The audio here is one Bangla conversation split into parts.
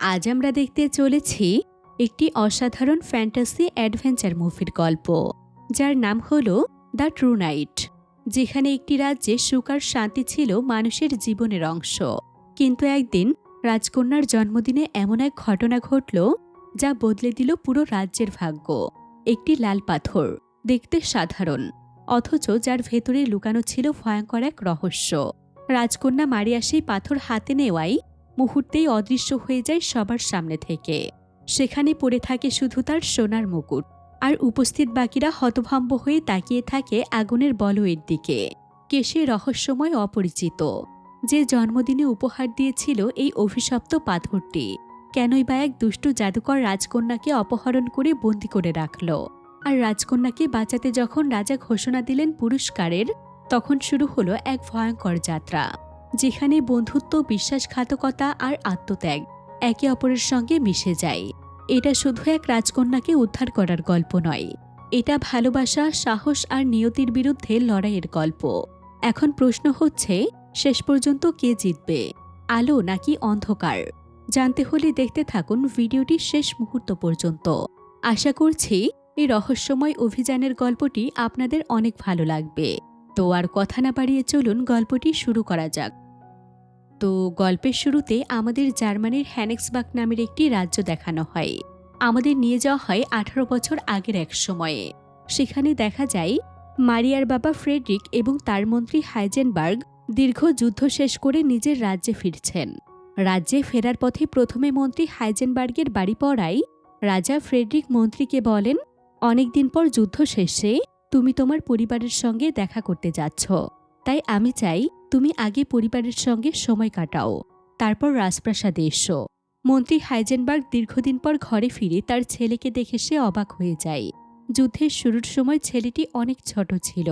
আজ আমরা দেখতে চলেছি একটি অসাধারণ ফ্যান্টাসি অ্যাডভেঞ্চার মুভির গল্প, যার নাম হল দ্য ট্রু নাইট, যেখানে একটি রাজ্যে সুখ আর শান্তি ছিল মানুষের জীবনের অংশ। কিন্তু একদিন রাজকন্যার জন্মদিনে এমন এক ঘটনা ঘটল যা বদলে দিল পুরো রাজ্যের ভাগ্য। একটি লাল পাথর, দেখতে সাধারণ, অথচ যার ভেতরে লুকানো ছিল ভয়ঙ্কর এক রহস্য। রাজকন্যা মারিয়া সেই পাথর হাতে নেওয়াই মুহূর্তেই অদৃশ্য হয়ে যায় সবার সামনে থেকে। সেখানে পড়ে থাকে শুধু তার সোনার মুকুট। আর উপস্থিত বাকিরা হতভম্ব হয়ে তাকিয়ে থাকে আগুনের বলয়ের দিকে। কেশে রহস্যময় অপরিচিত? যে জন্মদিনে উপহার দিয়েছিল এই অভিশপ্ত পাথরটি, কেনই বা এক দুষ্টু জাদুকর রাজকন্যাকে অপহরণ করে বন্দি করে রাখল। আর রাজকন্যাকে বাঁচাতে যখন রাজা ঘোষণা দিলেন পুরস্কারের, তখন শুরু হলো এক ভয়ঙ্কর যাত্রা। যেখানে বন্ধুত্ব, বিশ্বাসঘাতকতা আর আত্মত্যাগ একে অপরের সঙ্গে মিশে যায়। এটা শুধু এক রাজকন্যাকে উদ্ধার করার গল্প নয়। এটা ভালোবাসা, সাহস আর নিয়তির বিরুদ্ধে লড়াইয়ের গল্প। এখন প্রশ্ন হচ্ছে, শেষ পর্যন্ত কে জিতবে? আলো নাকি অন্ধকার? জানতে হলে দেখতে থাকুন ভিডিওটি শেষ মুহূর্ত পর্যন্ত। আশা করছি, এই রহস্যময় অভিযানের গল্পটি আপনাদের অনেক ভালো লাগবে। তো আর কথা না বাড়িয়ে চলুন গল্পটি শুরু করা যাক। তো গল্পের শুরুতে আমাদের জার্মানির হ্যানেক্সবাক নামের একটি রাজ্য দেখানো হয়। আমাদের নিয়ে যাওয়া হয় আঠারো বছর আগের এক সময়ে। সেখানে দেখা যায়, মারিয়ার বাবা ফ্রেডরিক এবং তার মন্ত্রী হাইজেনবার্গ দীর্ঘ যুদ্ধ শেষ করে নিজের রাজ্যে ফিরছেন। রাজ্যে ফেরার পথে প্রথমে মন্ত্রী হাইজেনবার্গের বাড়ি পড়াই রাজা ফ্রেডরিক মন্ত্রীকে বলেন অনেকদিন পর যুদ্ধ শেষে তুমি তোমার পরিবারের সঙ্গে দেখা করতে যাচ্ছ। তাই আমি চাই তুমি আগে পরিবারের সঙ্গে সময় কাটাও, তারপর রাজপ্রাসাদে এসো। মন্ত্রী হাইজেনবার্গ দীর্ঘদিন পর ঘরে ফিরে তার ছেলেকে দেখে সে অবাক হয়ে যায়। যুদ্ধের শুরুর সময় ছেলেটি অনেক ছোট ছিল,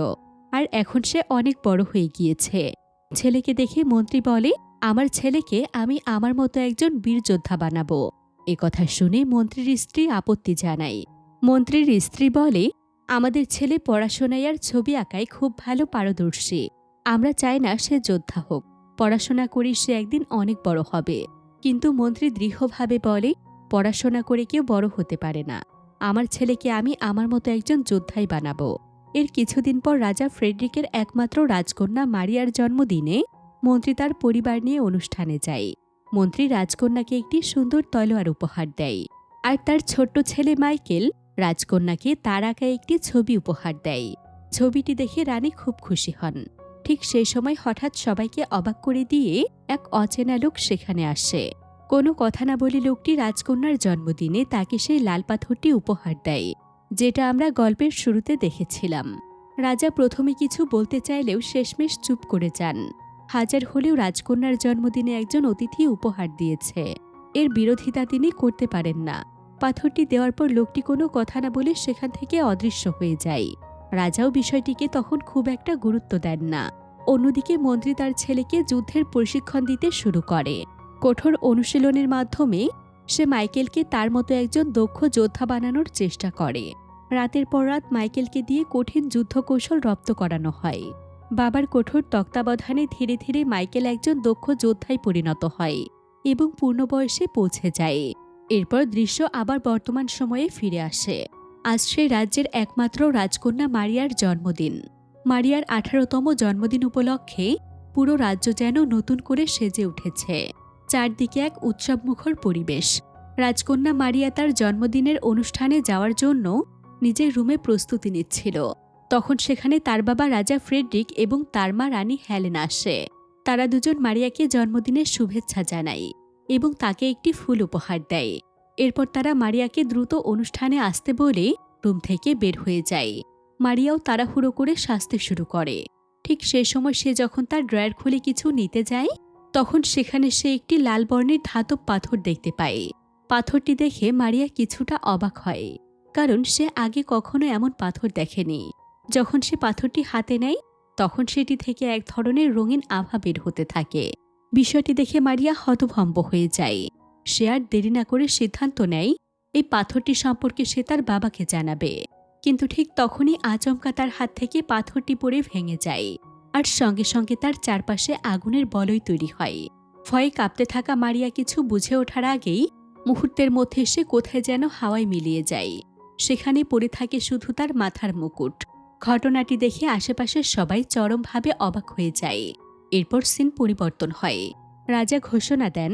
আর এখন সে অনেক বড় হয়ে গিয়েছে। ছেলেকে দেখে মন্ত্রী বলে, আমার ছেলেকে আমি আমার মতো একজন বীর যোদ্ধা বানাবো। এ কথা শুনে মন্ত্রীর স্ত্রী আপত্তি জানায়। মন্ত্রীর স্ত্রী বলে, আমাদের ছেলে পড়াশোনায় আর ছবি আঁকায় খুব ভালো পারদর্শী। আমরা চাই না সে যোদ্ধা হোক। পড়াশোনা করে সে একদিন অনেক বড় হবে। কিন্তু মন্ত্রী দৃঢ়ভাবে বলে, পড়াশোনা করে কেউ বড় হতে পারে না। আমার ছেলেকে আমি আমার মতো একজন যোদ্ধাই বানাবো। এর কিছুদিন পর রাজা ফ্রেডরিকের একমাত্র রাজকন্যা মারিয়ার জন্মদিনে মন্ত্রী তার পরিবার নিয়ে অনুষ্ঠানে যায়। মন্ত্রী রাজকন্যাকে একটি সুন্দর তলোয়ার উপহার দেয়। আর তার ছোট্ট ছেলে মাইকেল রাজকন্যাকে তার আঁকা একটি ছবি উপহার দেয়। ছবিটি দেখে রানী খুব খুশি হন। ঠিক সেই সময় হঠাৎ সবাইকে অবাক করে দিয়ে এক অচেনা লোক সেখানে আসে। কোনো কথা না বলে লোকটি রাজকন্যার জন্মদিনে তাকে সেই লাল পাথরটি উপহার দেয়, যেটা আমরা গল্পের শুরুতে দেখেছিলাম। রাজা প্রথমে কিছু বলতে চাইলেও শেষমেশ চুপ করে যান। হাজার হলেও রাজকন্যার জন্মদিনে একজন অতিথি উপহার দিয়েছে। এর বিরোধিতা তিনি করতে পারেন না। পাথরটি দেওয়ার পর লোকটি কোনো কথা না বলে সেখান থেকে অদৃশ্য হয়ে যায়। রাজাও বিষয়টিকে তখন খুব একটা গুরুত্ব দেন না। অন্যদিকে মন্ত্রী তার ছেলেকে যুদ্ধের প্রশিক্ষণ দিতে শুরু করে। কঠোর অনুশীলনের মাধ্যমে সে মাইকেলকে তার মতো একজন দক্ষ যোদ্ধা বানানোর চেষ্টা করে। রাতের পর রাত মাইকেলকে দিয়ে কঠিন যুদ্ধ কৌশল রপ্ত করানো হয়। বাবার কঠোর তত্ত্বাবধানে ধীরে ধীরে মাইকেল একজন দক্ষ যোদ্ধায় পরিণত হয় এবং পূর্ণ বয়সে পৌঁছে যায়। এরপর দৃশ্য আবার বর্তমান সময়ে ফিরে আসে। আজ সে রাজ্যের একমাত্র রাজকন্যা মারিয়ার জন্মদিন। মারিয়ার আঠারোতম জন্মদিন উপলক্ষে পুরো রাজ্য যেন নতুন করে সেজে উঠেছে। চারদিকে এক উৎসবমুখর পরিবেশ। রাজকন্যা মারিয়া তার জন্মদিনের অনুষ্ঠানে যাওয়ার জন্য নিজের রুমে প্রস্তুতি নিচ্ছিল। তখন সেখানে তার বাবা রাজা ফ্রেডরিক এবং তার মা রানী হেলেন আসে। তারা দুজন মারিয়াকে জন্মদিনের শুভেচ্ছা জানায় এবং তাকে একটি ফুল উপহার দেয়। এরপর তারা মারিয়াকে দ্রুত অনুষ্ঠানে আসতে বলে রুম থেকে বের হয়ে যায়। মারিয়াও তাড়াহুড়ো করে সাজতে শুরু করে। ঠিক সে সময় সে যখন তার ড্রয়ার খুলে কিছু নিতে যায়, তখন সেখানে সে একটি লাল বর্ণের ধাতব পাথর দেখতে পায়। পাথরটি দেখে মারিয়া কিছুটা অবাক হয়, কারণ সে আগে কখনো এমন পাথর দেখেনি। যখন সে পাথরটি হাতে নেয়, তখন সেটি থেকে এক ধরনের রঙিন আভা বের হতে থাকে। বিষয়টি দেখে মারিয়া হতভম্ব হয়ে যায়। সে আর দেরি না করে সিদ্ধান্ত নেয়, এই পাথরটি সম্পর্কে সে তার বাবাকে জানাবে। কিন্তু ঠিক তখনই আচমকা তার হাত থেকে পাথরটি পড়ে ভেঙে যায় আর সঙ্গে সঙ্গে তার চারপাশে আগুনের বলয় তৈরি হয়। ভয়ে কাঁপতে থাকা মারিয়া কিছু বুঝে ওঠার আগেই মুহূর্তের মধ্যে সে কোথায় যেন হাওয়ায় মিলিয়ে যায়। সেখানে পড়ে থাকে শুধু তার মাথার মুকুট। ঘটনাটি দেখে আশেপাশের সবাই চরমভাবে অবাক হয়ে যায়। এরপর সিন পরিবর্তন হয়। রাজা ঘোষণা দেন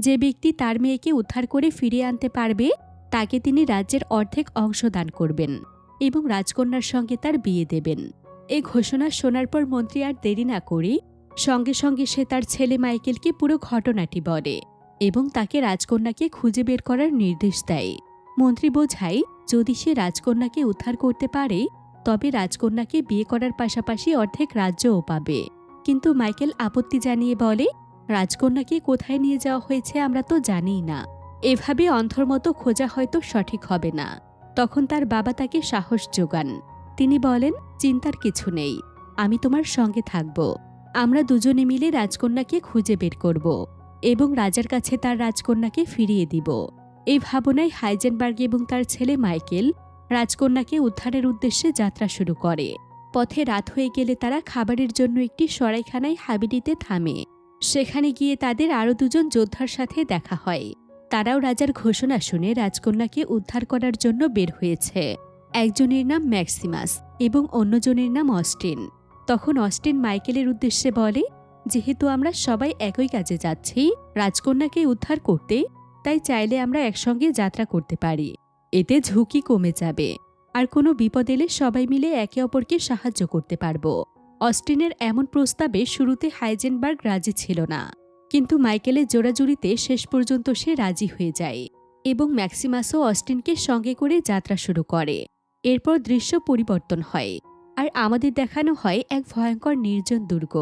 যে ব্যক্তি তার মেয়েকে উদ্ধার করে ফিরিয়ে আনতে পারবে, তাকে তিনি রাজ্যের অর্ধেক অংশ দান করবেন এবং রাজকন্যার সঙ্গে তার বিয়ে দেবেন। এ ঘোষণা শোনার পর মন্ত্রী আর দেরি না করে সঙ্গে সঙ্গে সে তার ছেলে মাইকেলকে পুরো ঘটনাটি বলে এবং তাকে রাজকন্যাকে খুঁজে বের করার নির্দেশ দেয়। মন্ত্রী বোঝায়, যদি সে রাজকন্যাকে উদ্ধার করতে পারে, তবে রাজকন্যাকে বিয়ে করার পাশাপাশি অর্ধেক রাজ্যও পাবে। কিন্তু মাইকেল আপত্তি জানিয়ে বলে রাজকন্যাকে কোথায় নিয়ে যাওয়া হয়েছে আমরা তো জানিই না। এভাবে অন্ধর মতো খোঁজা হয়তো সঠিক হবে না। তখন তার বাবা তাকে সাহস যোগান। তিনি বলেন, চিন্তার কিছু নেই। আমি তোমার সঙ্গে থাকব। আমরা দুজনে মিলে রাজকন্যাকে খুঁজে বের করব এবং রাজার কাছে তার রাজকন্যাকে ফিরিয়ে দিব। এই ভাবনায় হাইজেনবার্গ এবং তার ছেলে মাইকেল রাজকন্যাকে উদ্ধারের উদ্দেশ্যে যাত্রা শুরু করে। পথে রাত হয়ে গেলে তারা খাবারের জন্য একটি সরাইখানায় হাবিডিতে থামে। সেখানে গিয়ে তাদের আরও দুজন যোদ্ধার সাথে দেখা হয়। তারাও রাজার ঘোষণা শুনে রাজকন্যাকে উদ্ধার করার জন্য বের হয়েছে। একজনের নাম ম্যাক্সিমাস এবং অন্যজনের নাম অস্টিন। তখন অস্টিন মাইকেলের উদ্দেশ্যে বলে, যেহেতু আমরা সবাই একই কাজে যাচ্ছি, রাজকন্যাকে উদ্ধার করতে, তাই চাইলে আমরা একসঙ্গে যাত্রা করতে পারি। এতে ঝুঁকি কমে যাবে। আর কোনো বিপদ এলে সবাই মিলে একে অপরকে সাহায্য করতে পারব। অস্টিনের এমন প্রস্তাবে শুরুতে হাইজেনবার্গ রাজি ছিল না। কিন্তু মাইকেলের জোড়াজুড়িতে শেষ পর্যন্ত সে রাজি হয়ে যায় এবং ম্যাক্সিমাসও অস্টিনকে সঙ্গে করে যাত্রা শুরু করে। এরপর দৃশ্য পরিবর্তন হয় আর আমাদের দেখানো হয় এক ভয়ঙ্কর নির্জন দুর্গ।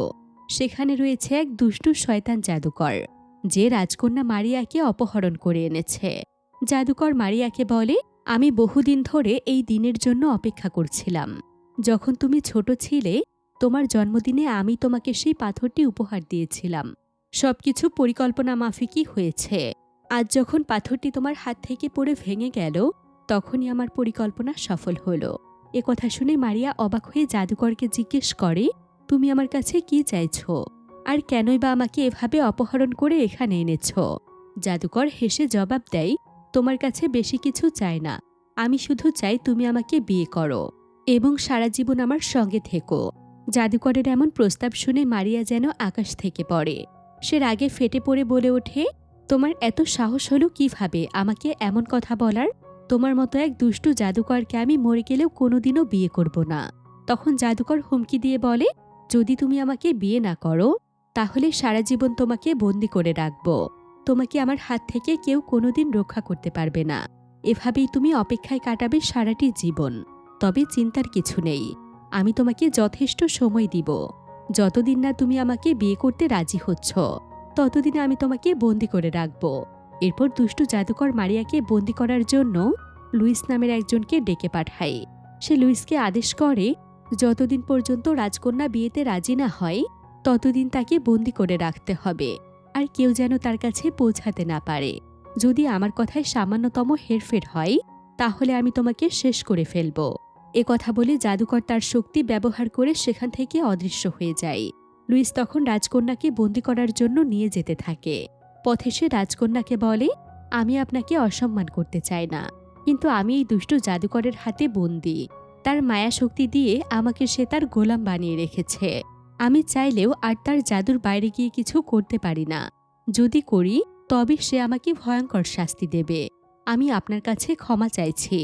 সেখানে রয়েছে এক দুষ্টু শয়তান জাদুকর, যে রাজকন্যা মারিয়াকে অপহরণ করে এনেছে। জাদুকর মারিয়াকে বলে, আমি বহুদিন ধরে এই দিনের জন্য অপেক্ষা করছিলাম। যখন তুমি ছোট ছিলে তোমার জন্মদিনে আমি তোমাকে সেই পাথরটি উপহার দিয়েছিলাম। সবকিছু পরিকল্পনা মাফিকই হয়েছে। আজ যখন পাথরটি তোমার হাত থেকে পড়ে ভেঙে গেল, তখনই আমার পরিকল্পনা সফল হলো। এ কথা শুনে মারিয়া অবাক হয়ে জাদুকরকে জিজ্ঞেস করে, তুমি আমার কাছে কি চাইছ? আর কেনই বা আমাকে এভাবে অপহরণ করে এখানে এনেছ? জাদুকর হেসে জবাব দেয়, তোমার কাছে বেশি কিছু চাই না। আমি শুধু চাই তুমি আমাকে বিয়ে করো এবং সারা জীবন আমার সঙ্গে থেকো। জাদুকরের এমন প্রস্তাব শুনে মারিয়া যেন আকাশ থেকে পড়ে। সে রাগে ফেটে পড়ে বলে ওঠে, তোমার এত সাহস হলো কীভাবে? আমাকে এমন কথা বলার? তোমার মতো এক দুষ্টু জাদুকরকে আমি মরে গেলেও কোনোদিনও বিয়ে করব না। তখন জাদুকর হুমকি দিয়ে বলে, যদি তুমি আমাকে বিয়ে না করো, তাহলে সারা জীবন তোমাকে বন্দি করে রাখব। তোমাকে আমার হাত থেকে কেউ কোনোদিন রক্ষা করতে পারবে না। এভাবেই তুমি অপেক্ষায় কাটাবে সারাটি জীবন। তবে চিন্তার কিছু নেই। আমি তোমাকে যথেষ্ট সময় দিব। যতদিন না তুমি আমাকে বিয়ে করতে রাজি হচ্ছ, ততদিন আমি তোমাকে বন্দি করে রাখব। এরপর দুষ্টু জাদুকর মারিয়াকে বন্দি করার জন্য লুইস নামের একজনকে ডেকে পাঠায়। সে লুইসকে আদেশ করে, যতদিন পর্যন্ত রাজকন্যা বিয়েতে রাজি না হয়, ততদিন তাকে বন্দি করে রাখতে হবে। আর কেউ যেন তার কাছে পৌঁছাতে না পারে। যদি আমার কথায় সামান্যতম হেরফের হয়, তাহলে আমি তোমাকে শেষ করে ফেলব। এ কথা বলে জাদুকর তার শক্তি ব্যবহার করে সেখান থেকে অদৃশ্য হয়ে যায়। লুইস তখন রাজকন্যাকে বন্দি করার জন্য নিয়ে যেতে থাকে। পথে সে রাজকন্যাকে বলে, আমি আপনাকে অসম্মান করতে চাই না, কিন্তু আমি এই দুষ্ট জাদুকরের হাতে বন্দি। তার মায়া শক্তি দিয়ে আমাকে সে তার গোলাম বানিয়ে রেখেছে। আমি চাইলেও আর তার জাদুর বাইরে গিয়ে কিছু করতে পারি না। যদি করি, তবে সে আমাকে ভয়ঙ্কর শাস্তি দেবে। আমি আপনার কাছে ক্ষমা চাইছি।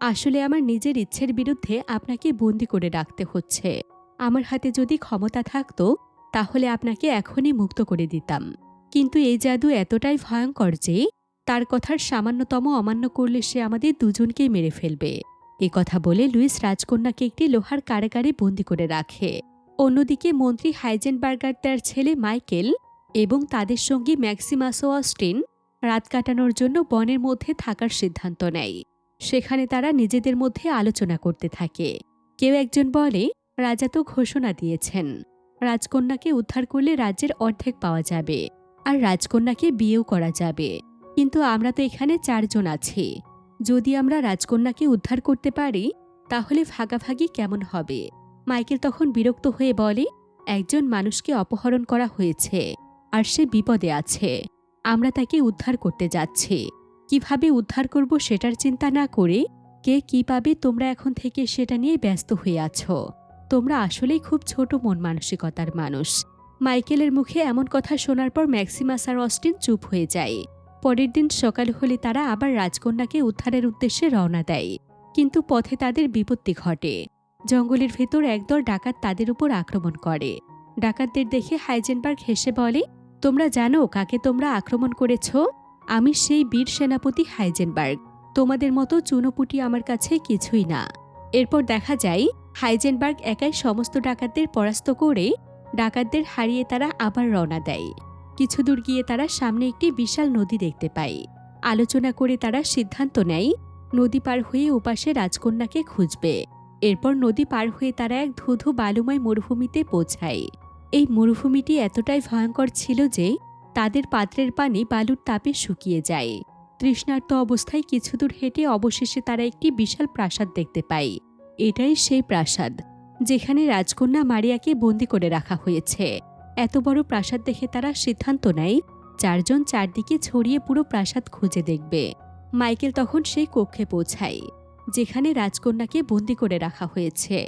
আসলে আমার নিজের ইচ্ছের বিরুদ্ধে আপনাকে বন্দি করে রাখতে হচ্ছে। আমার হাতে যদি ক্ষমতা থাকতো, তাহলে আপনাকে এখনই মুক্ত করে দিতাম। কিন্তু এই জাদু এতটাই ভয়ঙ্কর যে, তার কথার সামান্যতম অমান্য করলে সে আমাদের দুজনকেই মেরে ফেলবে। এ কথা বলে লুইস রাজকন্যাকে একটি লোহার কারাগারে বন্দি করে রাখে। অন্যদিকে মন্ত্রী হাইজেনবার্গার তার ছেলে মাইকেল এবং তাদের সঙ্গী ম্যাক্সিমাসো অস্টিন রাত কাটানোর জন্য বনের মধ্যে থাকার সিদ্ধান্ত নেয়। সেখানে তারা নিজেদের মধ্যে আলোচনা করতে থাকে। কেউ একজন বলে, রাজা তো ঘোষণা দিয়েছেন। রাজকন্যাকে উদ্ধার করলে রাজ্যের অর্ধেক পাওয়া যাবে আর রাজকন্যাকে বিয়েও করা যাবে। কিন্তু আমরা তো এখানে চারজন আছি। যদি আমরা রাজকন্যাকে উদ্ধার করতে পারি, তাহলে ভাগাভাগি কেমন হবে? মাইকেল তখন বিরক্ত হয়ে বলে, একজন মানুষকে অপহরণ করা হয়েছে আর সে বিপদে আছে। আমরা তাকে উদ্ধার করতে যাচ্ছি। কীভাবে উদ্ধার করব সেটার চিন্তা না করে কে কি পাবে তোমরা এখন থেকে সেটা নিয়ে ব্যস্ত হয়ে আছো। তোমরা আসলেই খুব ছোট মন মানসিকতার মানুষ। মাইকেলের মুখে এমন কথা শোনার পর ম্যাক্সিমাস আর অস্টিন চুপ হয়ে যায়। পরের দিন সকাল হলে তারা আবার রাজকন্যাকে উদ্ধারের উদ্দেশ্যে রওনা দেয়। কিন্তু পথে তাদের বিপত্তি ঘটে। জঙ্গলের ভেতর একদল ডাকাত তাদের উপর আক্রমণ করে। ডাকাতদের দেখে হাইজেনবার্গ হেসে বলে, তোমরা জানো কাকে তোমরা আক্রমণ করেছ? আমি সেই বীর সেনাপতি হাইজেনবার্গ। তোমাদের মতো চুনোপুটি আমার কাছে কিছুই না। এরপর দেখা যায়, হাইজেনবার্গ একাই সমস্ত ডাকাতদের পরাস্ত করে ডাকাতদের হারিয়ে তারা আবার রওনা দেয়। কিছু দূর গিয়ে তারা সামনে একটি বিশাল নদী দেখতে পায়। আলোচনা করে তারা সিদ্ধান্ত নেয়, নদী পার হয়ে ওপাশে রাজকন্যাকে খুঁজবে। এরপর নদী পার হয়ে তারা এক ধুধু বালুময় মরুভূমিতে পৌঁছায়। এই মরুভূমিটি এতটাই ভয়ঙ্কর ছিল যে তাদের পাত্রের পানি বালুর তাপে শুকিয়ে যায়। তৃষ্ণার্ত অবস্থায় কিছু দূর হেঁটে অবশেষে তারা একটি বিশাল প্রাসাদ দেখতে পায়। এটাই সেই প্রাসাদ, যেখানে রাজকন্যা মারিয়াকে বন্দি করে রাখা হয়েছে। এত বড় প্রাসাদ দেখে তারা সিদ্ধান্ত নেয়, চারজন চারদিকে ছড়িয়ে পুরো প্রাসাদ খুঁজে দেখবে। মাইকেল তখন সেই কক্ষে পৌঁছায়, যেখানে রাজকন্যাকে বন্দি করে রাখা হয়েছে।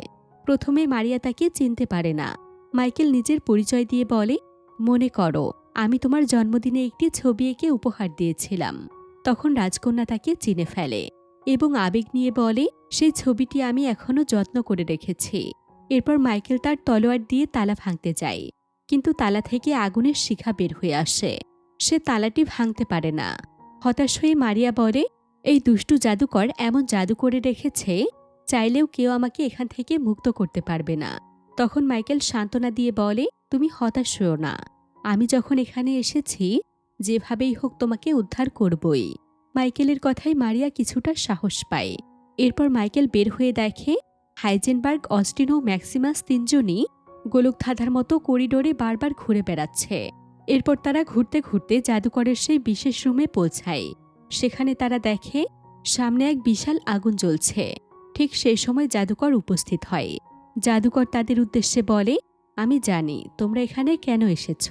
প্রথমে মারিয়া তাকে চিনতে পারে না। মাইকেল নিজের পরিচয় দিয়ে বলে, মনে করো আমি তোমার জন্মদিনে একটি ছবি এঁকে উপহার দিয়েছিলাম। তখন রাজকন্যা তাকে চিনে ফেলে এবং আবেগ নিয়ে বলে, সেই ছবিটি আমি এখনও যত্ন করে রেখেছি। এরপর মাইকেল তার তলোয়ার দিয়ে তালা ভাঙতে যায়। কিন্তু তালা থেকে আগুনের শিখা বের হয়ে আসে। সে তালাটি ভাঙতে পারে না। হতাশ হয়ে মারিয়া বলে, এই দুষ্টু জাদুকর এমন জাদু করে রেখেছে, চাইলেও কেউ আমাকে এখান থেকে মুক্ত করতে পারবে না। তখন মাইকেল সান্ত্বনা দিয়ে বলে, তুমি হতাশ হও না। আমি যখন এখানে এসেছি, যেভাবেই হোক তোমাকে উদ্ধার করবই। মাইকেলের কথায় মারিয়া কিছুটা সাহস পায়। এরপর মাইকেল বের হয়ে দেখে, হাইজেনবার্গ, অস্টিন ও ম্যাক্সিমাস তিনজনই গোলকধাঁধার মতো করিডোরে বারবার ঘুরে বেড়াচ্ছে। এরপর তারা ঘুরতে ঘুরতে জাদুকরের সেই বিশেষ রুমে পৌঁছায়। সেখানে তারা দেখে, সামনে এক বিশাল আগুন জ্বলছে। ঠিক সেই সময় জাদুকর উপস্থিত হয়। জাদুকর তাদের উদ্দেশ্যে বলে আমি জানি তোমরা এখানে কেন এসেছ।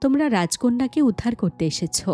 তোমরা রাজকন্যাকে উদ্ধার করতে এসেছ।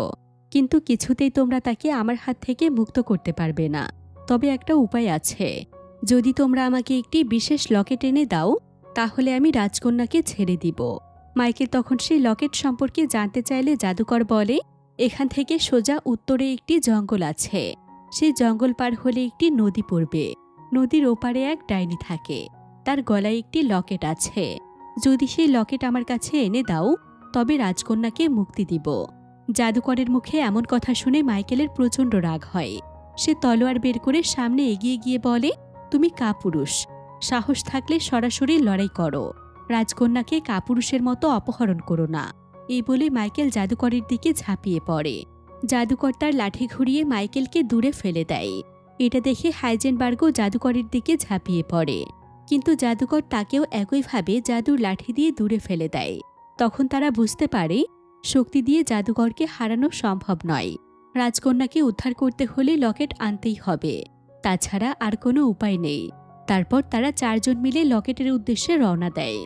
কিন্তু কিছুতেই তোমরা তাকে আমার হাত থেকে মুক্ত করতে পারবে না। তবে একটা উপায় আছে। যদি তোমরা আমাকে একটি বিশেষ লকেট এনে দাও, তাহলে আমি রাজকন্যাকে ছেড়ে দিব। মাইকেল তখন সেই লকেট সম্পর্কে জানতে চাইলে জাদুকর বলে, এখান থেকে সোজা উত্তরে একটি জঙ্গল আছে। সেই জঙ্গল পার হলে একটি নদী পড়বে। নদীর ওপারে এক ডাইনি থাকে। তার গলায় একটি লকেট আছে। যদি সেই লকেট আমার কাছে এনে দাও, তবে রাজকন্যাকে মুক্তি দিব। জাদুকরের মুখে এমন কথা শুনে মাইকেলের প্রচণ্ড রাগ হয়। সে তলোয়ার বের করে সামনে এগিয়ে গিয়ে বলে, তুমি কাপুরুষ। সাহস থাকলে সরাসরি লড়াই করো। রাজকন্যাকে কাপুরুষের মতো অপহরণ করো না। এই বলে মাইকেল জাদুকরের দিকে ঝাঁপিয়ে পড়ে। জাদুকর তার লাঠি ঘুরিয়ে মাইকেলকে দূরে ফেলে দেয়। এটা দেখে হাইজেনবার্গও জাদুকরের দিকে ঝাঁপিয়ে পড়ে। কিন্তু জাদুকর তাকেও একইভাবে জাদুর লাঠি দিয়ে দূরে ফেলে দেয়। তখন তারা বুঝতে পারে, শক্তি দিয়ে জাদুকরকে হারানো সম্ভব নয়। রাজকন্যাকে উদ্ধার করতে হলে লকেট আনতেই হবে। তাছাড়া আর কোনো উপায় নেই। তারপর তারা চারজন মিলে লকেটের উদ্দেশ্যে রওনা দেয়।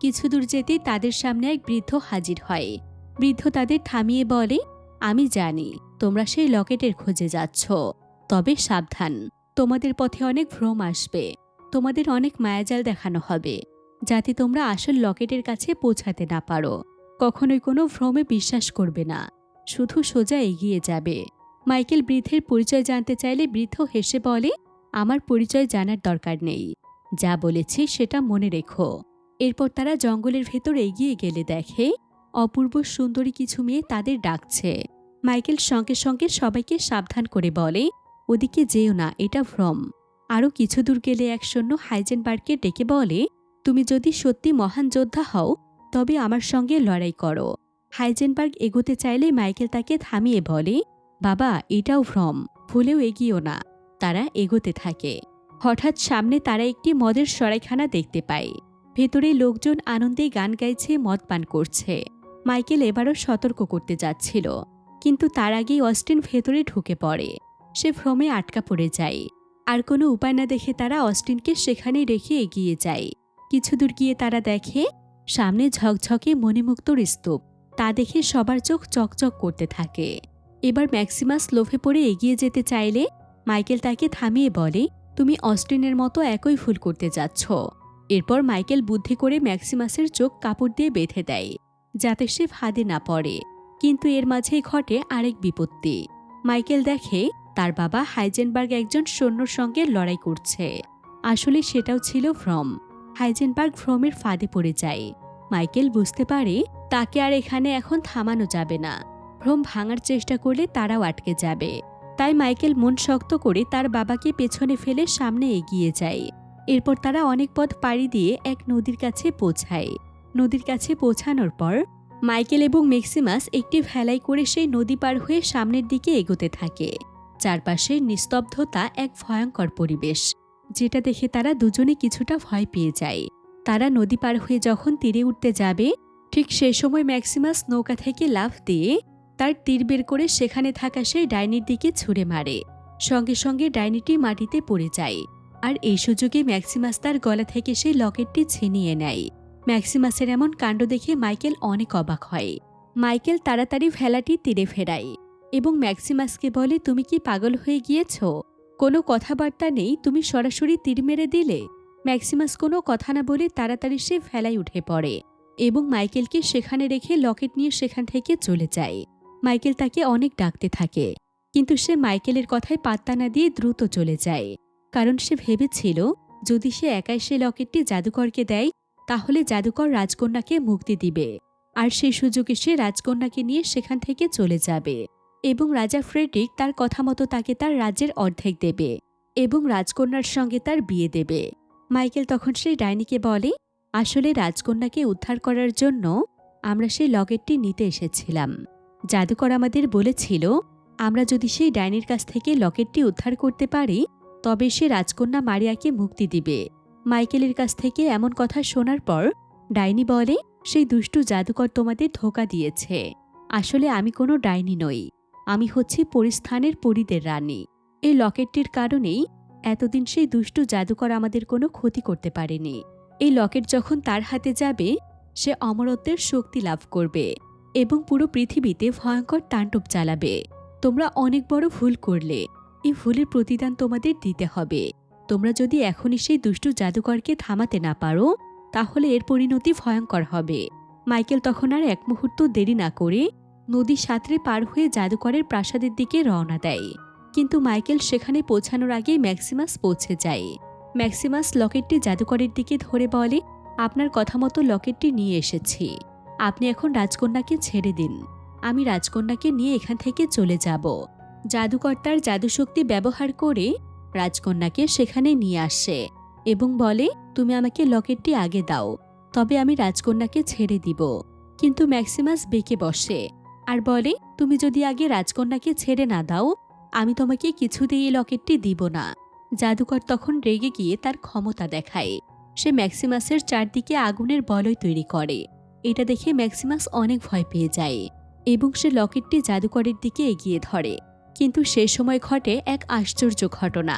কিছু দূর যেতেই তাদের সামনে এক বৃদ্ধ হাজির হয়। বৃদ্ধ তাদের থামিয়ে বলে, আমি জানি, তোমরা সেই লকেটের খোঁজে যাচ্ছ। তবে সাবধান, তোমাদের পথে অনেক ভ্রম আসবে। তোমাদের অনেক মায়াজাল দেখানো হবে, যাতে তোমরা আসল লকেটের কাছে পৌঁছাতে না পারো। কখনোই কোনো ভ্রমে বিশ্বাস করবে না, শুধু সোজা এগিয়ে যাবে। মাইকেল বৃদ্ধের পরিচয় জানতে চাইলে বৃদ্ধ হেসে বলে, আমার পরিচয় জানার দরকার নেই। যা বলেছি সেটা মনে রেখো। এরপর তারা জঙ্গলের ভেতর এগিয়ে গেলে দেখে, অপূর্ব সুন্দরী কিছু মেয়ে তাদের ডাকছে। মাইকেল সঙ্গে সঙ্গে সবাইকে সাবধান করে বলে, ওদিকে যেও না, এটা ভ্রম। আরও কিছু দূর গেলে এক সৈন্য হাইজেনবার্গকে ডেকে বলে, তুমি যদি সত্যি মহান যোদ্ধা হও, তবে আমার সঙ্গে লড়াই করো। হাইজেনবার্গ এগোতে চাইলে মাইকেল তাকে থামিয়ে বলে, বাবা, এটাও ভ্রম, ভুলেও এগিয়েও না। তারা এগোতে থাকে। হঠাৎ সামনে তারা একটি মদের সরাইখানা দেখতে পায়। ভেতরে লোকজন আনন্দে গান গাইছে, মদ পান করছে। মাইকেল এবারও সতর্ক করতে যাচ্ছিল, কিন্তু তার আগেই অস্টিন ভেতরে ঢুকে পড়ে। সে ভ্রমে আটকা পড়ে যায়। আর কোনো উপায় না দেখে তারা অস্টিনকে সেখানে রেখে এগিয়ে যায়। কিছু দূর গিয়ে তারা দেখে, সামনে ঝকঝকে মণিমুক্তর স্তূপ। তা দেখে সবার চোখ চকচক করতে থাকে। এবার ম্যাক্সিমাস লোভে পড়ে এগিয়ে যেতে চাইলে, মাইকেল তাকে থামিয়ে বলে, তুমি অস্টিনের মতো একই ভুল করতে যাচ্ছ। এরপর মাইকেল বুদ্ধি করে ম্যাক্সিমাসের চোখ কাপড় দিয়ে বেঁধে দেয়, যাতে সে ফাঁদে না পড়ে। কিন্তু এর মাঝেই ঘটে আরেক বিপত্তি। মাইকেল দেখে তার বাবা হাইজেনবার্গ একজন সৈন্যর সঙ্গে লড়াই করছে। আসলে সেটাও ছিল ভ্রম। হাইজেনবার্গ ভ্রমের ফাঁদে পড়ে যায়। মাইকেল বুঝতে পারে তাকে আর এখানে এখন থামানো যাবে না। ভ্রম ভাঙার চেষ্টা করলে তারাও আটকে যাবে। তাই মাইকেল মন শক্ত করে তার বাবাকে পেছনে ফেলে সামনে এগিয়ে যায়। এরপর তারা অনেক পথ পাড়ি দিয়ে এক নদীর কাছে পৌঁছায়। নদীর কাছে পৌঁছানোর পর মাইকেল এবং মেক্সিমাস একটি ভেলাই করে সেই নদী পার হয়ে সামনের দিকে এগোতে থাকে। চারপাশে নিস্তব্ধতা এক ভয়ঙ্কর পরিবেশ, যেটা দেখে তারা দুজনে কিছুটা ভয় পেয়ে যায়। তারা নদী পার হয়ে যখন তীরে উঠতে যাবে, ঠিক সেই সময় ম্যাক্সিমাস নৌকা থেকে লাফ দিয়ে তার তীর বের করে সেখানে থাকা সেই ডাইনির দিকে ছুঁড়ে মারে। সঙ্গে সঙ্গে ডাইনিটি মাটিতে পড়ে যায়। আর এই সুযোগে ম্যাক্সিমাস তার গলা থেকে সেই লকেটটি ছিনিয়ে নেয়। ম্যাক্সিমাসের এমন কাণ্ড দেখে মাইকেল অনেক অবাক হয়। মাইকেল তাড়াতাড়ি ভেলাটি তীরে ফেরায়। এবং ম্যাক্সিমাসকে বলে, তুমি কি পাগল হয়ে গিয়েছ? কোনো কথাবার্তা নেই, তুমি সরাসরি তীর মেরে দিলে? ম্যাক্সিমাস কোনো কথা না বলে তাড়াতাড়ি সে ভেলায় উঠে পড়ে এবং মাইকেলকে সেখানে রেখে লকেট নিয়ে সেখান থেকে চলে যায়। মাইকেল তাকে অনেক ডাকতে থাকে, কিন্তু সে মাইকেলের কথায় পাত্তা না দিয়ে দ্রুত চলে যায়। কারণ সে ভেবেছিল, যদি সে একাই সে লকেটটি জাদুকরকে দেয়, তাহলে জাদুকর রাজকন্যাকে মুক্তি দিবে। আর সেই সুযোগে সে রাজকন্যাকে নিয়ে সেখান থেকে চলে যাবে। এবং রাজা ফ্রেডরিক তার কথা মতো তাকে তার রাজ্যের অর্ধেক দেবে এবং রাজকন্যার সঙ্গে তার বিয়ে দেবে। মাইকেল তখন সেই ডাইনিকে বলে, আসলে রাজকন্যাকে উদ্ধার করার জন্য আমরা সেই লকেটটি নিতে এসেছিলাম। জাদুকর আমাদের বলেছিল, আমরা যদি সেই ডাইনির কাছ থেকে লকেটটি উদ্ধার করতে পারি, তবে সে রাজকন্যা মারিয়াকে মুক্তি দিবে। মাইকেলের কাছ থেকে এমন কথা শোনার পর ডাইনি বলে, সেই দুষ্টু জাদুকর তোমাদের ধোকা দিয়েছে। আসলে আমি কোনো ডাইনি নই। আমি হচ্ছি পরিস্থানের পরিদের রানী। এই লকেটটির কারণেই এতদিন সেই দুষ্টু জাদুকর আমাদের কোনো ক্ষতি করতে পারেনি। এই লকেট যখন তার হাতে যাবে, সে অমরত্বের শক্তি লাভ করবে এবং পুরো পৃথিবীতে ভয়ঙ্কর তাণ্ডব চালাবে। তোমরা অনেক বড় ভুল করলে। এই ভুলের প্রতিদান তোমাদের দিতে হবে। তোমরা যদি এখনই সেই দুষ্টু জাদুকরকে থামাতে না পারো, তাহলে এর পরিণতি ভয়ঙ্কর হবে। মাইকেল তখন আর এক মুহূর্ত দেরি না করে নদী সাঁতরে পার হয়ে জাদুকরের প্রাসাদের দিকে রওনা দেয়। কিন্তু মাইকেল সেখানে পৌঁছানোর আগেই ম্যাক্সিমাস পৌঁছে যায়। ম্যাক্সিমাস লকেটটি জাদুকরের দিকে ধরে বলে, আপনার কথা মতো লকেটটি নিয়ে এসেছি। আপনি এখন রাজকন্যাকে ছেড়ে দিন। আমি রাজকন্যাকে নিয়ে এখান থেকে চলে যাব। জাদুকর তার জাদুশক্তি ব্যবহার করে রাজকন্যাকে সেখানে নিয়ে আসে এবং বলে, তুমি আমাকে লকেটটি আগে দাও, তবে আমি রাজকন্যাকে ছেড়ে দিব। কিন্তু ম্যাক্সিমাস বেঁকে বসে। আর বলে, তুমি যদি আগে রাজকন্যাকে ছেড়ে না দাও, আমি তোমাকে কিছুতেই এই লকেটটি দিব না। জাদুকর তখন রেগে গিয়ে তার ক্ষমতা দেখায়। সে ম্যাক্সিমাসের চারদিকে আগুনের বলয় তৈরি করে। এটা দেখে ম্যাক্সিমাস অনেক ভয় পেয়ে যায় এবং সে লকেটটি জাদুকরের দিকে এগিয়ে ধরে। কিন্তু সে সময় ঘটে এক আশ্চর্য ঘটনা।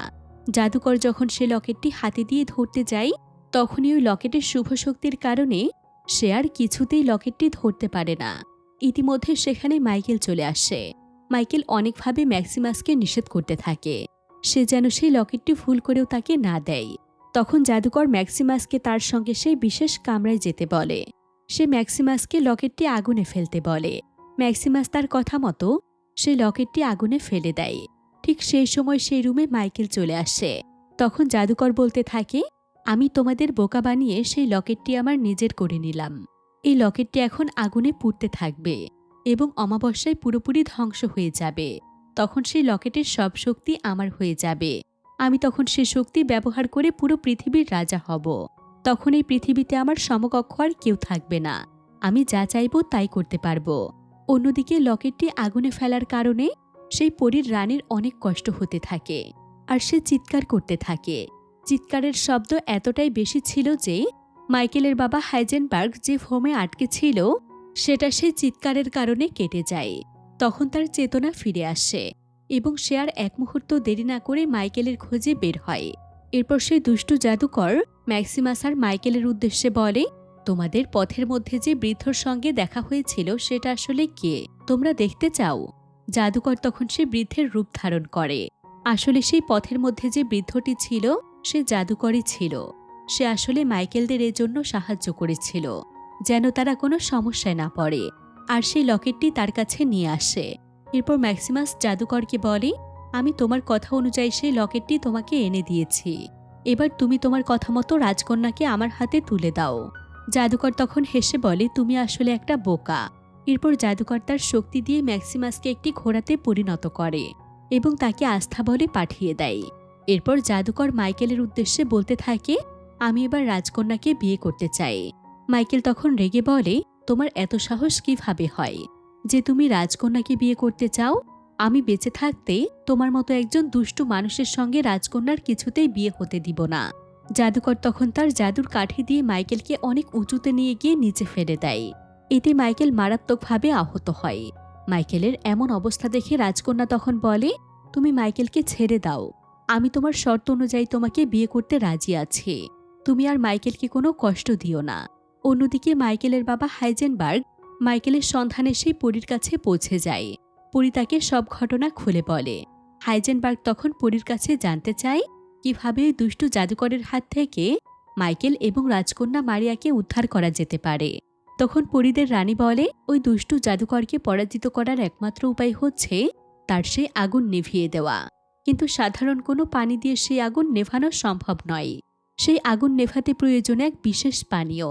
জাদুকর যখন সে লকেটটি হাতে দিয়ে ধরতে যায়, তখনই ওই লকেটের শুভ শক্তির কারণে সে আর কিছুতেই লকেটটি ধরতে পারে না। ইতিমধ্যে সেখানে মাইকেল চলে আসে। মাইকেল অনেকভাবে ম্যাক্সিমাসকে নিষেধ করতে থাকে। সে যেন সেই লকেটটি ভুল করেও তাকে না দেয়। তখন জাদুকর ম্যাক্সিমাসকে তার সঙ্গে সেই বিশেষ কামরায় যেতে বলে। সে ম্যাক্সিমাসকে লকেটটি আগুনে ফেলতে বলে। ম্যাক্সিমাস তার কথা মতো সে লকেটটি আগুনে ফেলে দেয়। ঠিক সেই সময় সেই রুমে মাইকেল চলে আসে। তখন জাদুকর বলতে থাকে, আমি তোমাদের বোকা বানিয়ে সেই লকেটটি আমার নিজের করে নিলাম। এই লকেটটি এখন আগুনে পুড়তে থাকবে এবং অমাবস্যায় পুরোপুরি ধ্বংস হয়ে যাবে। তখন সেই লকেটের সব শক্তি আমার হয়ে যাবে। আমি তখন সে শক্তি ব্যবহার করে পুরো পৃথিবীর রাজা হব। তখন এই পৃথিবীতে আমার সমকক্ষ আর কেউ থাকবে না। আমি যা চাইব তাই করতে পারব। অন্যদিকে লকেটটি আগুনে ফেলার কারণে সেই পরীর রানীর অনেক কষ্ট হতে থাকে আর সে চিৎকার করতে থাকে। চিৎকারের শব্দ এতটাই বেশি ছিল যে মাইকেলের বাবা হাইজেনবার্গ যে ফোমে আটকে ছিল, সেটা সে চিৎকারের কারণে কেটে যায়। তখন তার চেতনা ফিরে আসে এবং সে আর এক মুহূর্ত দেরি না করে মাইকেলের খোঁজে বের হয়। এরপর সে দুষ্টু জাদুকর ম্যাক্সিমাস আর মাইকেলের উদ্দেশ্যে বলে, তোমাদের পথের মধ্যে যে বৃদ্ধর সঙ্গে দেখা হয়েছিল, সেটা আসলে কে? তোমরা দেখতে চাও? জাদুকর তখন সে বৃদ্ধের রূপ ধারণ করে। আসলে সেই পথের মধ্যে যে বৃদ্ধটি ছিল, সে জাদুকরই ছিল। সে আসলে মাইকেলদের এজন্য সাহায্য করেছিল, যেন তারা কোনো সমস্যায় না পড়ে, আর সেই লকেটটি তার কাছে নিয়ে আসে। এরপর ম্যাক্সিমাস জাদুকরকে বলে, আমি তোমার কথা অনুযায়ী সেই লকেটটি তোমাকে এনে দিয়েছি। এবার তুমি তোমার কথা মতো রাজকন্যাকে আমার হাতে তুলে দাও। জাদুকর তখন হেসে বলে, তুমি আসলে একটা বোকা। এরপর জাদুকর তার শক্তি দিয়ে ম্যাক্সিমাসকে একটি ঘোড়াতে পরিণত করে এবং তাকে আস্থা বলে পাঠিয়ে দেয়। এরপর জাদুকর মাইকেলের উদ্দেশ্যে বলতে থাকে আমি এবার রাজকন্যাকে বিয়ে করতে চাই। মাইকেল তখন রেগে বলে, তোমার এত সাহস কীভাবে হয়? যে তুমি রাজকন্যাকে বিয়ে করতে চাও, আমি বেঁচে থাকতে তোমার মতো একজন দুষ্টু মানুষের সঙ্গে রাজকন্যার কিছুতেই বিয়ে হতে দিব না। জাদুকর তখন তার জাদুর কাঠি দিয়ে মাইকেলকে অনেক উঁচুতে নিয়ে গিয়ে নিচে ফেলে দেয়। এতে মাইকেল মারাত্মকভাবে আহত হয়। মাইকেলের এমন অবস্থা দেখে রাজকন্যা তখন বলে, তুমি মাইকেলকে ছেড়ে দাও। আমি তোমার শর্ত অনুযায়ী তোমাকে বিয়ে করতে রাজি আছি। তুমি আর মাইকেলকে কোনো কষ্ট দিও না। অন্যদিকে মাইকেলের বাবা হাইজেনবার্গ মাইকেলের সন্ধানে সেই পরীর কাছে পৌঁছে যায়। পরী তাকে সব ঘটনা খুলে বলে। হাইজেনবার্গ তখন পরীর কাছে জানতে চায়, কীভাবে দুষ্টু জাদুকরের হাত থেকে মাইকেল এবং রাজকন্যা মারিয়াকে উদ্ধার করা যেতে পারে। তখন পরীদের রানী বলে, ওই দুষ্টু জাদুকরকে পরাজিত করার একমাত্র উপায় হচ্ছে তার সেই আগুন নিভিয়ে দেওয়া। কিন্তু সাধারণ কোনো পানি দিয়ে সেই আগুন নেভানো সম্ভব নয়। সেই আগুন নেভাতে প্রয়োজন এক বিশেষ পানীয়,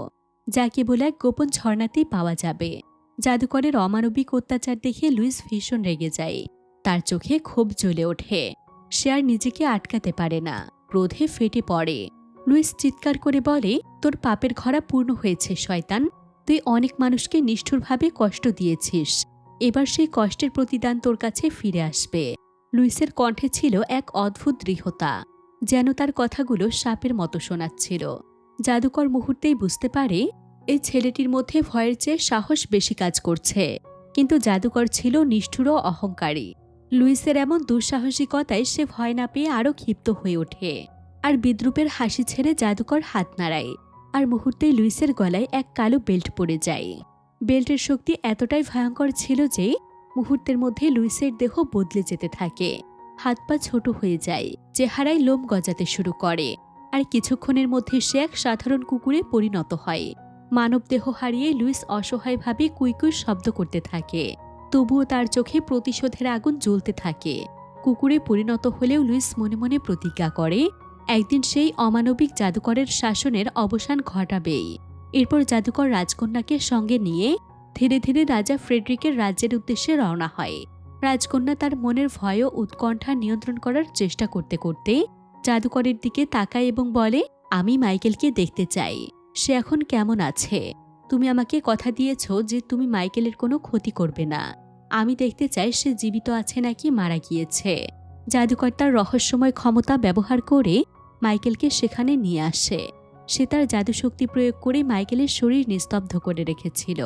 যা কেবল এক গোপন ঝর্ণাতেই পাওয়া যাবে। জাদুকরের অমানবিক অত্যাচার দেখে লুইস ভীষণ রেগে যায়। তার চোখে ক্ষোভ জ্বলে ওঠে। সে আর নিজেকে আটকাতে পারে না। ক্রোধে ফেটে পড়ে। লুইস চিৎকার করে বলে, তোর পাপের ঘরা পূর্ণ হয়েছে, শয়তান। তুই অনেক মানুষকে নিষ্ঠুরভাবে কষ্ট দিয়েছিস। এবার সেই কষ্টের প্রতিদান তোর কাছে ফিরে আসবে। লুইসের কণ্ঠে ছিল এক অদ্ভুত দৃঢ়তা। যেন তার কথাগুলো সাপের মতো শোনাচ্ছিল। জাদুকর মুহূর্তেই বুঝতে পারে, এই ছেলেটির মধ্যে ভয়ের চেয়ে সাহস বেশি কাজ করছে। কিন্তু জাদুকর ছিল নিষ্ঠুর অহংকারী। লুইসের এমন দুঃসাহসিকতায় সে ভয় না পেয়ে আরও ক্ষিপ্ত হয়ে ওঠে। আর বিদ্রুপের হাসি ছেড়ে জাদুকর হাত নাড়ায়। আর মুহূর্তেই লুইসের গলায় এক কালো বেল্ট পড়ে যায়। বেল্টের শক্তি এতটাই ভয়ঙ্কর ছিল যে, মুহূর্তের মধ্যে লুইসের দেহ বদলে যেতে থাকে। হাত পা ছোট হয়ে যায়, চেহারায় লোম গজাতে শুরু করে আর কিছুক্ষণের মধ্যে সে এক সাধারণ কুকুরে পরিণত হয়। মানব দেহ হারিয়ে লুইস অসহায়ভাবে কুইকুই শব্দ করতে থাকে, তবুও তার চোখে প্রতিশোধের আগুন জ্বলতে থাকে। কুকুরে পরিণত হলেও লুইস মনে মনে প্রতিজ্ঞা করে, একদিন সেই অমানবিক জাদুকরের শাসনের অবসান ঘটাবেই এরপর জাদুকর রাজকন্যাকে সঙ্গে নিয়ে ধীরে ধীরে রাজা ফ্রেডরিকের রাজ্যের উদ্দেশ্যে রওনা হয়। রাজকন্যা তার মনের ভয় ও উৎকণ্ঠা নিয়ন্ত্রণ করার চেষ্টা করতে করতে জাদুকরের দিকে তাকায় এবং বলে, আমি মাইকেলকে দেখতে চাই। সে এখন কেমন আছে? তুমি আমাকে কথা দিয়েছ যে তুমি মাইকেলের কোনো ক্ষতি করবে না। আমি দেখতে চাই সে জীবিত আছে নাকি মারা গিয়েছে জাদুকর তার রহস্যময় ক্ষমতা ব্যবহার করে মাইকেলকে সেখানে নিয়ে আসে। সে তার জাদুশক্তি প্রয়োগ করে মাইকেলের শরীর নিস্তব্ধ করে রেখেছিল।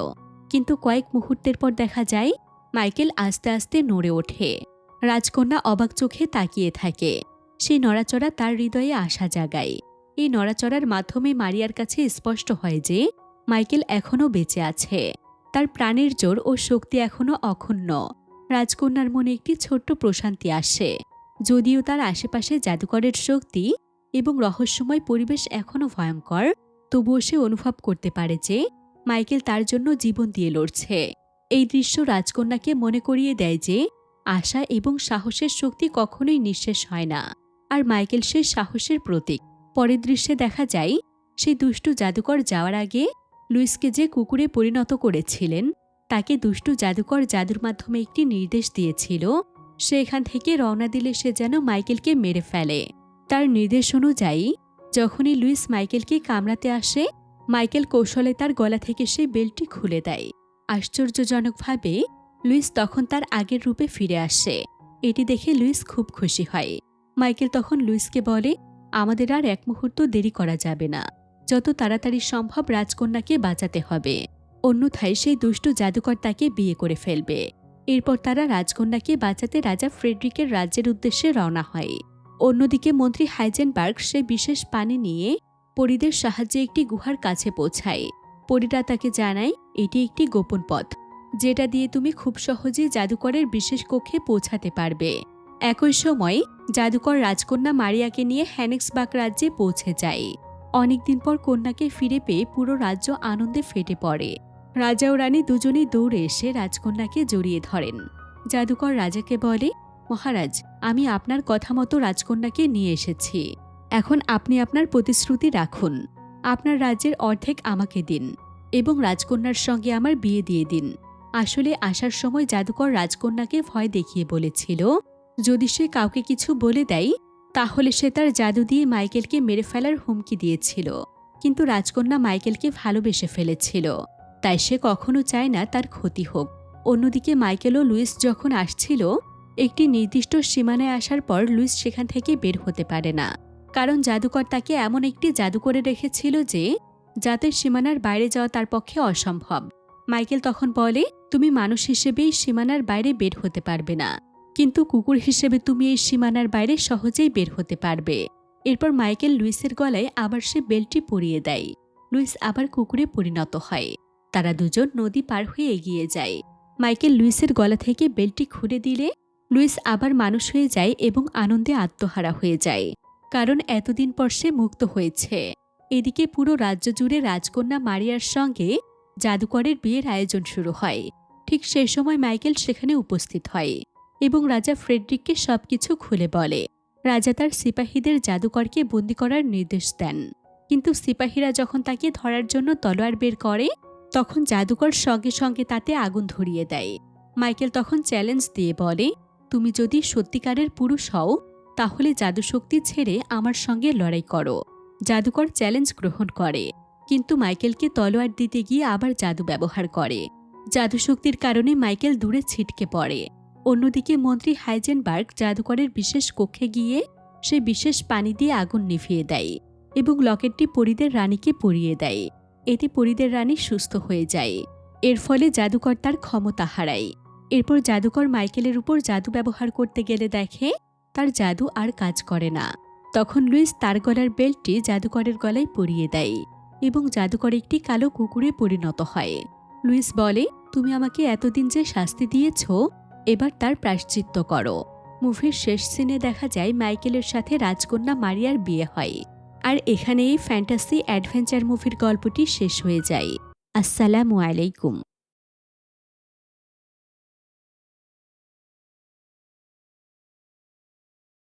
কিন্তু কয়েক মুহূর্তের পর দেখা যায় মাইকেল আস্তে আস্তে নড়ে ওঠে। রাজকন্যা অবাক চোখে তাকিয়ে থাকে। সেই নড়াচড়া তার হৃদয়ে আশা জাগায়। এই নড়াচড়ার মাধ্যমে মারিয়ার কাছে স্পষ্ট হয় যে, মাইকেল এখনও বেঁচে আছে। তার প্রাণের জোর ও শক্তি এখনও অক্ষুণ্ণ। রাজকন্যার মনে একটি ছোট্ট প্রশান্তি আসে। যদিও তার আশেপাশে জাদুকরের শক্তি এবং রহস্যময় পরিবেশ এখনও ভয়ঙ্কর, তবুও সে অনুভব করতে পারে যে, মাইকেল তার জন্য জীবন দিয়ে লড়ছে। এই দৃশ্য রাজকন্যাকে মনে করিয়ে দেয় যে, আশা এবং সাহসের শক্তি কখনোই নিঃশেষ হয় না। আর মাইকেল সে সাহসের প্রতীক। পরের দৃশ্যে দেখা যায়, সেই দুষ্টু জাদুকর যাওয়ার আগে লুইসকে যে কুকুরে পরিণত করেছিলেন, তাকে দুষ্টু জাদুকর জাদুর মাধ্যমে একটি নির্দেশ দিয়েছিল সে এখান থেকে রওনা দিলে সে যেন মাইকেলকে মেরে ফেলে। তার নির্দেশ অনুযায়ী, যখনই লুইস মাইকেলকে কামড়াতে আসে, মাইকেল কৌশলে তার গলা থেকে সেই বেল্টটি খুলে দেয়। আশ্চর্যজনকভাবে লুইস তখন তার আগের রূপে ফিরে আসে। এটি দেখে লুইস খুব খুশি হয়। মাইকেল তখন লুইসকে বলে, আমাদের আর এক মুহূর্ত দেরি করা যাবে না। যত তাড়াতাড়ি সম্ভব রাজকন্যাকে বাঁচাতে হবে। অন্যথায় সেই দুষ্টু জাদুকর তাকে বিয়ে করে ফেলবে। এরপর তারা রাজকন্যাকে বাঁচাতে রাজা ফ্রেডরিকের রাজ্যের উদ্দেশ্যে রওনা হয়। অন্যদিকে মন্ত্রী হাইজেনবার্গ সে বিশেষ পানি নিয়ে পরিদের সাহায্যে একটি গুহার কাছে পৌঁছায়। পরীরা তাকে জানায় এটি একটি গোপন পথ, যেটা দিয়ে তুমি খুব সহজেই জাদুকরের বিশেষ কক্ষে পৌঁছাতে পারবে। একই সময়, জাদুকর রাজকন্যা মারিয়াকে নিয়ে হ্যানেক্সবাগ রাজ্যে পৌঁছে যায়। অনেকদিন পর কন্যাকে ফিরে পেয়ে পুরো রাজ্য আনন্দে ফেটে পড়ে। রাজা ও রানী দুজনেই দৌড়ে এসে রাজকন্যাকে জড়িয়ে ধরেন। জাদুকর রাজাকে বলে, মহারাজ, আমি আপনার কথা মতো রাজকন্যাকে নিয়ে এসেছি। এখন আপনি আপনার প্রতিশ্রুতি রাখুন। আপনার রাজ্যের অর্ধেক আমাকে দিন এবং রাজকন্যার সঙ্গে আমার বিয়ে দিয়ে দিন। আসলে আসার সময় জাদুকর রাজকন্যাকে ভয় দেখিয়ে বলেছিল, যদি সে কাউকে কিছু বলে দেয়, তাহলে সে তার জাদু দিয়ে মাইকেলকে মেরে ফেলার হুমকি দিয়েছিল। কিন্তু রাজকন্যা মাইকেলকে ভালোবেসে ফেলেছিল, তাই সে কখনো চায় না তার ক্ষতি হোক। অন্যদিকে মাইকেল ও লুইস যখন আসছিল, একটি নির্দিষ্ট সীমানায় আসার পর লুইস সেখান থেকে বের হতে পারে না। কারণ জাদুকর তাকে এমন একটি জাদু করে রেখেছিল যে, যাতে সীমানার বাইরে যাওয়া তার পক্ষে অসম্ভব। মাইকেল তখন বলে, তুমি মানুষ হিসেবেই সীমানার বাইরে বের হতে পারবে না। কিন্তু কুকুর হিসেবে তুমি এই সীমানার বাইরে সহজেই বের হতে পারবে। এরপর মাইকেল লুইসের গলায় আবার সে বেল্টটি পরিয়ে দেয়। লুইস আবার কুকুরে পরিণত হয়। তারা দুজন নদী পার হয়ে এগিয়ে যায়। মাইকেল লুইসের গলা থেকে বেল্টটি খুলে দিলে, লুইস আবার মানুষ হয়ে যায় এবং আনন্দে আত্মহারা হয়ে যায়। কারণ এতদিন পর সে মুক্ত হয়েছে। এদিকে পুরো রাজ্য জুড়ে রাজকন্যা মারিয়ার সঙ্গে জাদুকরের বিয়ের আয়োজন শুরু হয়। ঠিক সেই সময় মাইকেল সেখানে উপস্থিত হয় এবং রাজা ফ্রেডরিককে সবকিছু খুলে বলে। রাজা তার সিপাহীদের জাদুকরকে বন্দি করার নির্দেশ দেন। কিন্তু সিপাহীরা যখন তাকে ধরার জন্য তলোয়ার বের করে, তখন জাদুকর সঙ্গে সঙ্গে তাতে আগুন ধরিয়ে দেয়। মাইকেল তখন চ্যালেঞ্জ দিয়ে বলে, তুমি যদি সত্যিকারের পুরুষ হও তাহলে জাদুশক্তি ছেড়ে আমার সঙ্গে লড়াই করো। জাদুকর চ্যালেঞ্জ গ্রহণ করে। কিন্তু মাইকেলকে তলোয়ার দিতে গিয়ে আবার জাদু ব্যবহার করে। জাদুশক্তির কারণে মাইকেল দূরে ছিটকে পড়ে। অন্যদিকে মন্ত্রী হাইজেনবার্গ জাদুকরের বিশেষ কক্ষে গিয়ে সে বিশেষ পানি দিয়ে আগুন নিভিয়ে দেয় এবং লকেটটি পরীদের রানীকে পরিয়ে দেয়। এতে পরীদের রানী সুস্থ হয়ে যায়। এর ফলে জাদুকর তার ক্ষমতা হারায়। এরপর জাদুকর মাইকেলের উপর জাদু ব্যবহার করতে গেলে দেখে তার জাদু আর কাজ করে না। তখন লুইস তার গলার বেল্টটি জাদুকরের গলায় পরিয়ে দেয় এবং জাদুকর একটি কালো কুকুরে পরিণত হয়। লুইস বলে, তুমি আমাকে এতদিন যে শাস্তি দিয়েছ, এবার তার প্রায়শ্চিত্ত করো। মুভির শেষ সিনে দেখা যায় মাইকেলের সাথে রাজকন্যা মারিয়ার বিয়ে হয়। আর এখানেই ফ্যান্টাসি অ্যাডভেঞ্চার মুভির গল্পটি শেষ হয়ে যায়। আসসালামু আলাইকুম।